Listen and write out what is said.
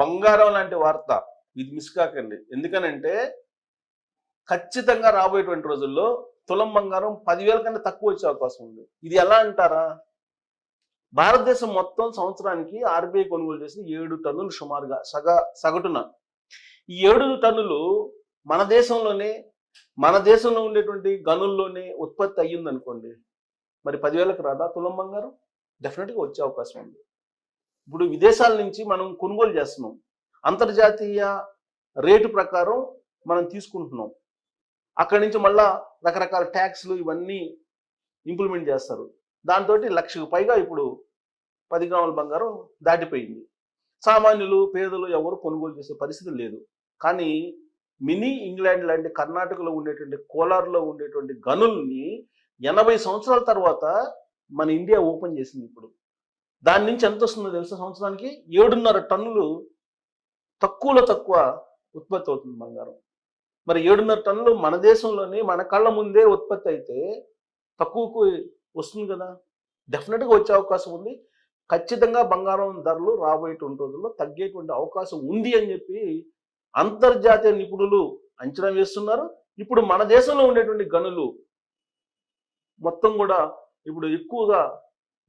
బంగారం లాంటి వార్త ఇది మిస్ కాకండి. ఎందుకనంటే ఖచ్చితంగా రాబోయేటువంటి రోజుల్లో తులం బంగారం పదివేల కన్నా తక్కువ వచ్చే అవకాశం ఉంది. ఇది ఎలా అంటారా? భారతదేశం మొత్తం సంవత్సరానికి ఆర్బీఐ కొనుగోలు చేసిన ఏడు టన్నులు సుమారుగా సగ సగటున. ఈ ఏడు టన్నులు మన దేశంలోనే మన దేశంలో ఉండేటువంటి గనుల్లోనే ఉత్పత్తి అయ్యిందనుకోండి. మరి పదివేలకు రాదా తులం బంగారం? డెఫినెట్గా వచ్చే అవకాశం ఉంది. ఇప్పుడు విదేశాల నుంచి మనం కొనుగోలు చేస్తున్నాం. అంతర్జాతీయ రేటు ప్రకారం మనం తీసుకుంటున్నాం. అక్కడి నుంచి మళ్ళా రకరకాల ట్యాక్స్లు ఇవన్నీ ఇంప్లిమెంట్ చేస్తారు. దాంతో లక్షకు పైగా ఇప్పుడు పది గ్రాముల బంగారం దాటిపోయింది. సామాన్యులు పేదలు ఎవరు కొనుగోలు చేసే పరిస్థితి లేదు. కానీ మినీ ఇంగ్లాండ్ లాంటి కర్ణాటకలో ఉండేటువంటి కోలార్లో ఉండేటువంటి గనుల్ని ఎనభై సంవత్సరాల తర్వాత మన ఇండియా ఓపెన్ చేసింది ఇప్పుడు. దాని నుంచి ఎంత వస్తుందో తెలుసా సంవత్సరానికి? ఏడున్నర టన్నులు తక్కువలో తక్కువ ఉత్పత్తి అవుతుంది బంగారం. మరి ఏడున్నర టన్నులు మన దేశంలోనే మన కళ్ళ ముందే ఉత్పత్తి అయితే తక్కువకు వస్తుంది కదా. డెఫినెట్గా వచ్చే అవకాశం ఉంది. ఖచ్చితంగా బంగారం ధరలు రాబోయేటువంటి రోజుల్లో తగ్గేటువంటి అవకాశం ఉంది అని చెప్పి అంతర్జాతీయ నిపుణులు అంచనా వేస్తున్నారు. ఇప్పుడు మన దేశంలో ఉండేటువంటి గనులు మొత్తం కూడా ఇప్పుడు ఎక్కువగా